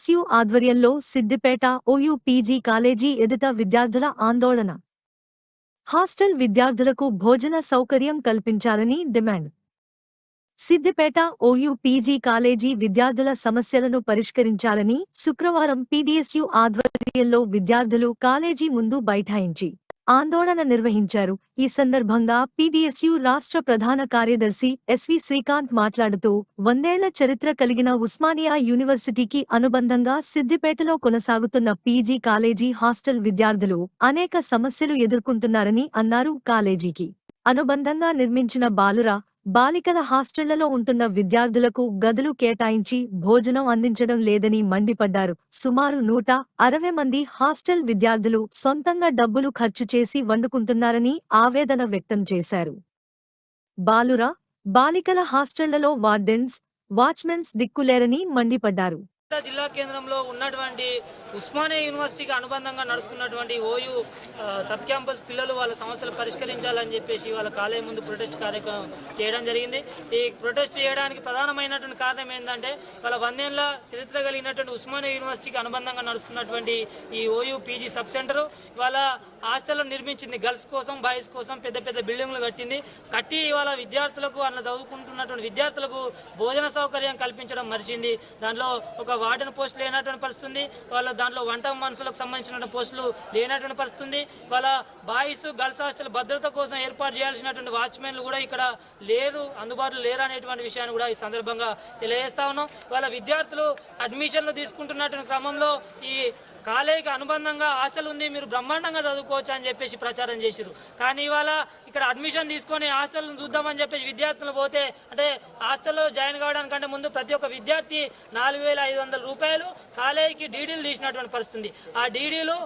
PDSU ఆధ్వర్యంలో Siddipet OU PG college ఎదుట విద్యార్థుల ఆందోళన. హాస్టల్ విద్యార్థులకు భోజన సౌకర్యం కల్పించాలని demand. Siddipet OU PG college విద్యార్థుల సమస్యలను పరిష్కరించాలని శుక్రవారం పీడీఎస్యు ఆధ్వర్యంలో విద్యార్థులు కాలేజీ ముందు బైఠాయించి ఆందోళన నిర్వహించారు. ఈ సందర్భంగా పీడీఎస్యు రాష్ట్ర ప్రధాన కార్యదర్శి ఎస్వి శ్రీకాంత్ మాట్లాడుతూ వందేళ్ళ చరిత్ర కలిగిన ఉస్మానియా యూనివర్సిటీకి అనుబంధంగా సిద్దిపేటలో కొనసాగుతున్న పీజీ కాలేజీ హాస్టల్ విద్యార్థులు అనేక సమస్యలు ఎదుర్కొంటున్నారని అన్నారు. కాలేజీకి అనుబంధంగా నిర్మించిన బాలుర బాలికల హాస్టళ్ళలో ఉంటున్న విద్యార్థులకు గదులు కేటాయించి భోజనం అందించడం లేదని మండిపడ్డారు. సుమారు నూట అరవై మంది హాస్టల్ విద్యార్థులు సొంతంగా డబ్బులు ఖర్చు చేసి వండుకుంటున్నారని ఆవేదన వ్యక్తం చేశారు. బాలుర బాలికల హాస్టళ్ళలో వార్డెన్స్ వాచ్మెన్స్ దిక్కులేరని మండిపడ్డారు. జిల్లా కేంద్రంలో ఉన్నటువంటి ఉస్మానియా యూనివర్సిటీకి అనుబంధంగా నడుస్తున్నటువంటి ఓయూ సబ్ క్యాంపస్ పిల్లలు వాళ్ళ సమస్యలు పరిష్కరించాలని చెప్పేసి వాళ్ళ కాలేజీ ముందు ప్రొటెస్ట్ కార్యక్రమం చేయడం జరిగింది. ఈ ప్రొటెస్ట్ చేయడానికి ప్రధానమైనటువంటి కారణం ఏంటంటే వాళ్ళ వందేళ్ళ చరిత్ర కలిగినటువంటి ఉస్మానియా యూనివర్సిటీకి అనుబంధంగా నడుస్తున్నటువంటి ఈ ఓయూ పీజీ సబ్ సెంటర్ వాళ్ళ హాస్టల్ నిర్మించింది. గర్ల్స్ కోసం బాయ్స్ కోసం పెద్ద పెద్ద బిల్డింగ్లు కట్టింది. కట్టి వాళ్ళ విద్యార్థులకు అన్న చదువుకుంటున్నటువంటి విద్యార్థులకు భోజన సౌకర్యం కల్పించడం మరిచింది. దాంట్లో ఒక వార్డెన్ పోస్ట్ లేనటువంటి పరిస్థితుంది. వాళ్ళ దాంట్లో వంట మనుషులకు సంబంధించినటువంటి పోస్టులు లేనటువంటి పరిస్థితుంది. వాళ్ళ బాయ్స్ గర్ల్స్ హాస్టల్ భద్రత కోసం ఏర్పాటు చేయాల్సినటువంటి వాచ్మెన్లు కూడా ఇక్కడ లేరు అందుబాటులో లేరు అనేటువంటి విషయాన్ని కూడా ఈ సందర్భంగా తెలియజేస్తా ఉన్నాం. వాళ్ళ విద్యార్థులు అడ్మిషన్లు తీసుకుంటున్నటువంటి క్రమంలో ఈ కాలేజీకి అనుబంధంగా హాస్టల్ ఉంది మీరు బ్రహ్మాండంగా చదువుకోవచ్చు అని చెప్పేసి ప్రచారం చేసిరు కానీ ఇవాళ ఇక్కడ అడ్మిషన్ తీసుకొని హాస్టల్ని చూద్దామని చెప్పేసి విద్యార్థులు పోతే అంటే హాస్టల్లో జాయిన్ కావడానికంటే ముందు ప్రతి ఒక్క విద్యార్థి నాలుగు వేల ఐదు వందల రూపాయలు కాలేజీకి డీడీలు తీసినటువంటి పరిస్థితుంది ఆ డీడీలు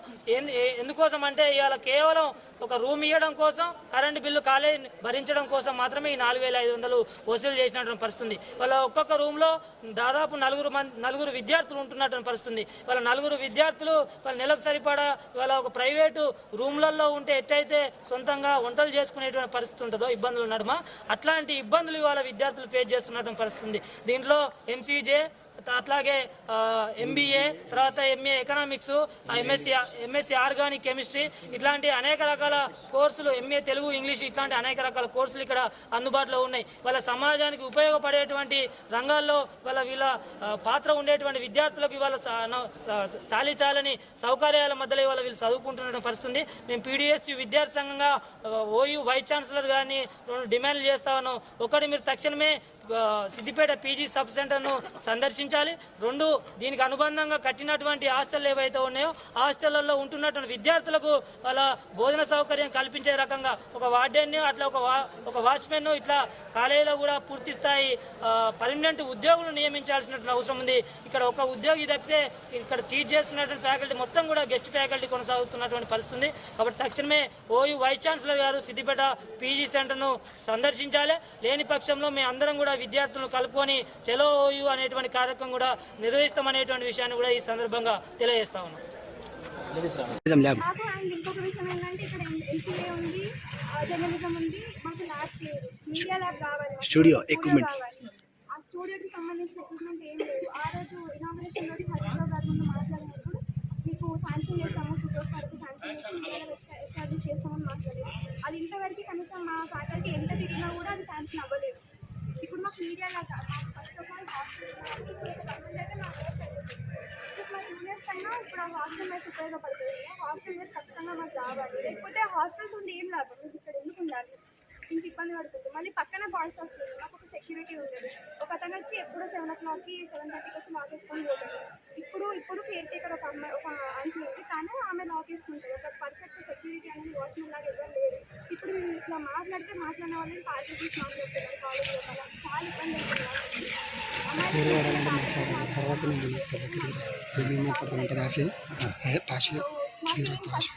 ఎందుకోసం అంటే ఇవాళ కేవలం ఒక రూమ్ ఇవ్వడం కోసం కరెంటు బిల్లు కాలేజీ భరించడం కోసం మాత్రమే ఈ నాలుగు వేల ఐదు వందలు వసూలు చేసినటువంటి పరిస్థితుంది వాళ్ళ ఒక్కొక్క రూమ్లో దాదాపు నలుగురు మంది నలుగురు విద్యార్థులు ఉంటున్నటువంటి పరిస్థితుంది వాళ్ళ నలుగురు విద్యార్థులు వాళ్ళ నెలకు సరిపడా వాళ్ళ ఒక ప్రైవేటు రూమ్లలో ఉంటే ఎట్టయితే సొంతంగా వంటలు చేసుకునేటువంటి పరిస్థితి ఉంటుందో ఇబ్బందులు నడుమ అట్లాంటి ఇబ్బందులు ఇవాళ విద్యార్థులు ఫేస్ చేస్తున్నటువంటి పరిస్థితి దీంట్లో ఎంసీజే అట్లాగే ఎంబీఏ తర్వాత MA economics MSc MSc organic chemistry ఇట్లాంటి అనేక రకాల కోర్సులు ఎంఏ తెలుగు ఇంగ్లీష్ ఇట్లాంటి అనేక రకాల కోర్సులు ఇక్కడ అందుబాటులో ఉన్నాయి. వాళ్ళ సమాజానికి ఉపయోగపడేటువంటి రంగాల్లో వాళ్ళ వీళ్ళ పాత్ర ఉండేటువంటి విద్యార్థులకు ఇవాళ చాలీ చాలని సౌకర్యాల మధ్యలో ఇవాళ వీళ్ళు చదువుకుంటున్న పరిస్థితుంది. మేము పీడిఎస్ విద్యార్థి సంఘంగా ఓయూ వైస్ ఛాన్సలర్ గారిని రెండు డిమాండ్లు చేస్తా ఉన్నాం. ఒకటి మీరు తక్షణమే సిద్దిపేట పీజీ సబ్ సెంటర్ను సందర్శించాలి. రెండు దీనికి అనుబంధంగా కట్టినటువంటి హాస్టల్ ఏవైతే ఉన్నాయో హాస్టళ్ళలో ఉంటున్నటువంటి విద్యార్థులకు వాళ్ళ భోజన సౌకర్యం కల్పించే రకంగా ఒక వార్డెన్ అట్లా ఒక వా ఒక వాచ్మెన్ ఇట్లా కాలేజీలో కూడా పూర్తి స్థాయి పర్మనెంట్ ఉద్యోగులు నియమించాల్సినటువంటి అవసరం ఉంది. ఇక్కడ ఒక ఉద్యోగి తప్పితే ఇక్కడ టీచ్ చేస్తున్నటువంటి ఫ్యాకల్టీ మొత్తం కూడా గెస్ట్ ఫ్యాకల్టీ కొనసాగుతున్నటువంటి పరిస్థితి ఉంది. కాబట్టి తక్షణమే ఓయూ వైస్ ఛాన్సలర్ గారు సిద్దిపేట పీజీ సెంటర్ను సందర్శించాలి. లేని పక్షంలో మేము అందరం కూడా విద్యార్థులను కలుపుకొని చెలో ఓయూ అనేటువంటి కార్యక్రమం కూడా నిర్వహిస్తామనేటువంటి విషయాన్ని కూడా ఈ సందర్భంగా తెలియజేస్తా ఉన్నాం. ల్యాబ్ మాకు అండ్ ఇంకొక విషయం ఏంటంటే ఇక్కడ ఎంసీఏ ఉంది జర్నలిజం ఉంది మాకు ల్యాబ్స్ లేదు మీడియా ల్యాబ్ కావాలి. స్టూడియో. ఆ స్టూడియోకి సంబంధించిన ఎక్విప్మెంట్ ఏం లేదు ఆ రోజు ఇనాగ్రేషన్ రోజు హైదరాబాద్ గారి ముందు మాట్లాడినప్పుడు మీకు శాంక్షన్ చేస్తాము టూ రోజు వరకు శాంక్షన్ చేసి మీడియా ఎస్టాబ్లిష్ చేస్తామని మాట్లాడారు. అది ఇంతవరకు కనీసం మా ఫ్యాకల్టీ ఎంత తిరిగినా కూడా అది శాంక్షన్ అవ్వలేదు. ఇప్పుడు మాకు మీడియా లాగా ఫస్ట్ ఆఫ్ ఆల్ హాస్టల్ ఇప్పుడు ఒక గవర్నమెంట్ అయితే మాకు ప్లస్ మా జూనియర్స్ అయినా ఇప్పుడు ఆ హాస్టల్ లైఫ్ ఉపయోగపడుతుంది హాస్టల్ లైఫ్ ఖచ్చితంగా మాకు రావాలి లేకపోతే హాస్టల్స్ ఉండి ఏం లాభం మీకు ఇక్కడ ఎందుకు ఉండాలి ఇంత ఇబ్బంది పడుతుంది మళ్ళీ పక్కన బాయ్స్ వస్తుంది మాకు ఒక సెక్యూరిటీ ఉండదు ఒక అతను వచ్చి ఎప్పుడో సెవెన్ ఓ క్లాక్కి సెవెన్ థర్టీకి వచ్చి లాక్ వేసుకొని పోతాడు ఇప్పుడు ఇప్పుడు కేర్ టేకర్ ఒక అమ్మాయి ఒక ఆంటీ ఉంది కానీ ఆమె లాక్ వేసుకుంటుంది ఒక పర్ఫెక్ట్ సెక్యూరిటీ అనేది వాచ్మెన్ లాగా ఇట్లా మాట్లాడితే మాట్లాడిన వాళ్ళని పార్టీ తీసి మాట్లాడుతున్నారు కాలేజ్ లోపల చాలా ఇబ్బంది అవుతుంది తర్వాత నేను ఏమేమి ఉంటుంది ఆఫీ పాష మాకు